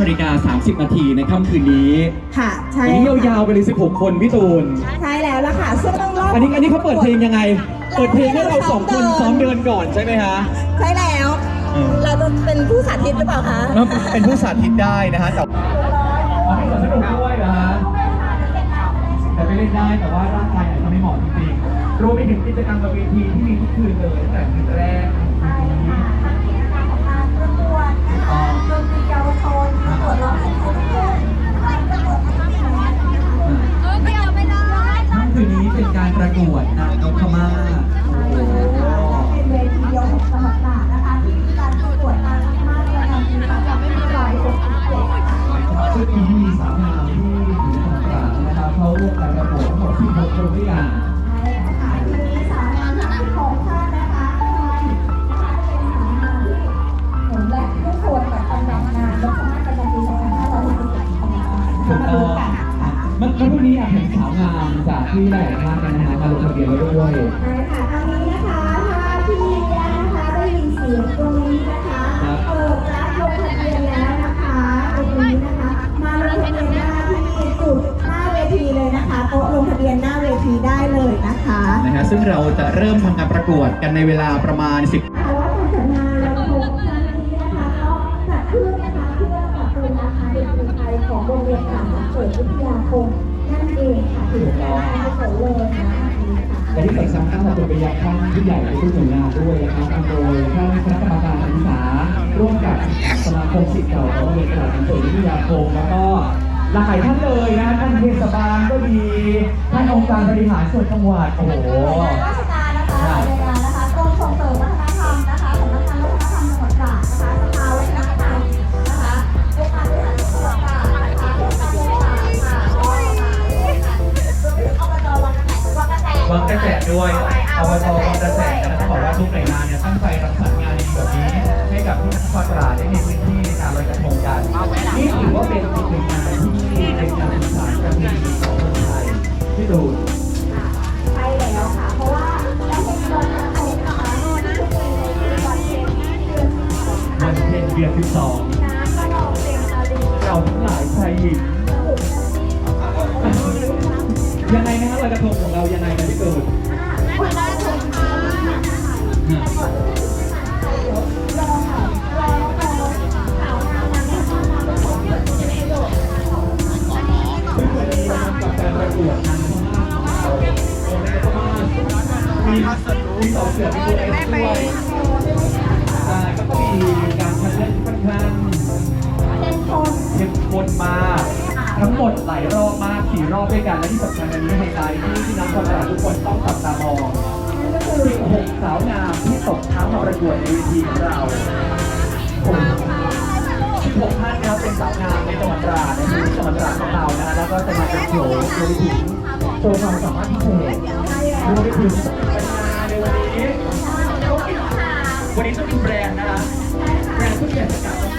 19นาฬิกา 30 นาทีในค่ำคืนนี้ค่ะใช่อันนี้ยาวๆไปเลย16 คนพี่ตูน ใช่แล้วล่ะค่ะซึ่งรอบอันนี้อันนี้เขาเปิดเพลงยังไง เปิดเพลงให้เราสองคนซ้อมเดินก่อนใช่ไหมฮะ ใช่แล้วเออเราจะเป็นผู้สาธิตหรือเปล่าคะ เป็นผู้สาธิตได้นะฮะแต่อ๋อให้สนุกด้วยเหรอฮะแต่ไปเล่นได้แต่ว่าร่างกายอาจจะไม่เหมาะจริงๆรวมไปถึงกิจกรรมกับเวทีที่มีทุกคืนเลยตั้งแต่คืนแรกถึงคืนนี้ ประกวดนะคะดนตรีเยาวชนประกวดร้องเพลงลูกทุ่งประกวดทั้งปีนะคะ เออไม่เอาไม่ได้ ค่ำคืนนี้เประกวดนางนพมาศโอ้โหเป็นเวทีเดียวของจังหวัดตราดนะคะที่มีการประกวดนางนพมาศประจำปี2567ค่ะซึ่งมีสาวงามที่อยู่ในจังหวัดตราดนะครับเขาร่วมการประกวดทั้งหมด16คนด้วยกันใช่แล้วค่ะทีนี้สาวงามทั้ง16ท่านนะคะเป็นสาวงามที่หมือนและทุกคนแบบตำแหน่งงานนพมาศประจำปี2567นะคะมาดูกันค่ะมัน แล้ววันนี้อยากเห็นสาวงามจากที่หลายๆท่านเนี่ยนะฮะมาลงทะเบียนไว้ด้วยใช่ค่ะตอนนี้นะคะถ้าพี่เลี้ยนะคะได้ยินเสียงตรงนี้นะคะเปิดรับลงทะเบียนแล้วนะคะตรงนี้นะคะ มาลงทะเบียนได้ที่จุดหน้าเวทีเลยนะคะโต๊ะลงทะเบียนหน้าเวทีได้เลยนะคะนะฮะซึ่งเราจะเริ่มทำการประกวดกันในเวลาประมาณ 10แต่ว่าการจัดงานเราคงครั้งนี้นะคะก็จัดขึ้นนะคะเพื่อปรับปรุงอาคารเด็กหญิงไทยของโรงเรียนสามเปิดวิทยาคม นั่นเองค่ะถือเป็นการกุศลเลยนะคะนี่ค่ะและที่สำคัญขอบคุณไปยังท่านผู้ใหญ่ในทุกหน่วยงานด้วยนะครับนำโดยท่านคณะกรรมการศึกษาร่วมกับสมาคมศิษย์เก่าของโรงเรียนสารสนวิทยาคมแล้วก็หลายท่านเลยนะท่านเทศบาลก็ดีท่านองค์การบริหารส่วนจังหวัดโอ้โหหน่วยงานราชการนะคะหน่วยงานนะคะกรมส่งเสริมวัฒน วังกระแสด้วยอบตวังกระแสนะต้องบอกว่าทุกหน่วยงานเนี่ยตั้งใจรังสรรค์งานดีแบบนี้ ให้กับที่นครปฐมได้ในพื้นที่ในการลอยกระทงกันนี่ถือว่าเป็นอีกหนึ่งงานที่เป็นการสื่อสารประเพณีของคนไทยที่ดูใช่แล้วค่ะ เพราะว่าและเป็นวันกระทนะคะทุกปีในวันเพ็ญเดือนสิบสองวันเพ็ญเดือนที่สองน้ำก็นองเต็มตลิ่งเราทั้งหลายชายหญิง มีมีสองเสือมีตัวเองด้วยใช่ก็ต้องมีการคัดเลือกค่อนข้างเป็นคนเข้มข้นมากทั้งหมดหลายรอบมากสี่รอบด้วยกันและที่สำคัญอันนี้ไฮไลท์ที่ที่นักความตลาดทุกคนต้องจับตามองนั่นก็คือ16สาวงามที่ตกทั้งมาประกวดในเวทีของเราห16ท่านนะครับเป็นสาวงามในจังหวัดตราดในพื้นที่จังหวัดตราดของเรานะฮะแล้วก็จะมาเป็นโชว์รวมไปถึงโชว์ความสามารถพิเศษรวมไปถึง วันนี้ต้องมีแบรนด์นะคะแบรนด์ผู้เขียนสกัด